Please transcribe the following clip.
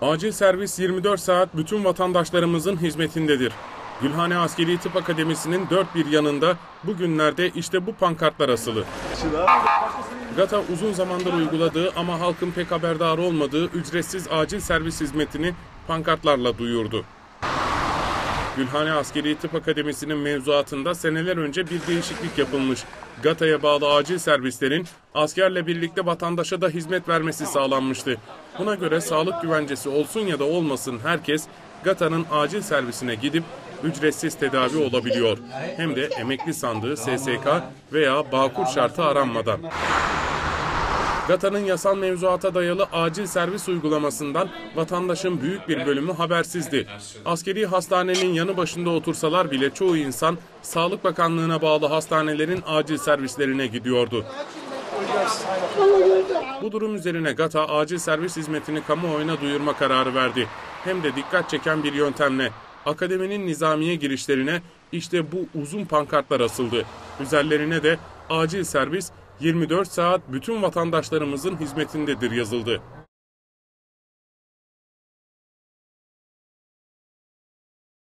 Acil servis 24 saat bütün vatandaşlarımızın hizmetindedir. Gülhane Askeri Tıp Akademisi'nin dört bir yanında bugünlerde işte bu pankartlar asılı. GATA uzun zamandır uyguladığı ama halkın pek haberdar olmadığı ücretsiz acil servis hizmetini pankartlarla duyurdu. Gülhane Askeri Tıp Akademisi'nin mevzuatında seneler önce bir değişiklik yapılmış. GATA'ya bağlı acil servislerin askerle birlikte vatandaşa da hizmet vermesi sağlanmıştı. Buna göre sağlık güvencesi olsun ya da olmasın herkes GATA'nın acil servisine gidip ücretsiz tedavi olabiliyor. Hem de emekli sandığı, SSK veya Bağkur şartı aranmadan. GATA'nın yasal mevzuata dayalı acil servis uygulamasından vatandaşın büyük bir bölümü habersizdi. Askeri hastanenin yanı başında otursalar bile çoğu insan Sağlık Bakanlığı'na bağlı hastanelerin acil servislerine gidiyordu. Bu durum üzerine GATA acil servis hizmetini kamuoyuna duyurma kararı verdi. Hem de dikkat çeken bir yöntemle. Akademinin nizamiye girişlerine işte bu uzun pankartlar asıldı. Üzerlerine de acil servis 24 saat bütün vatandaşlarımızın hizmetindedir yazıldı.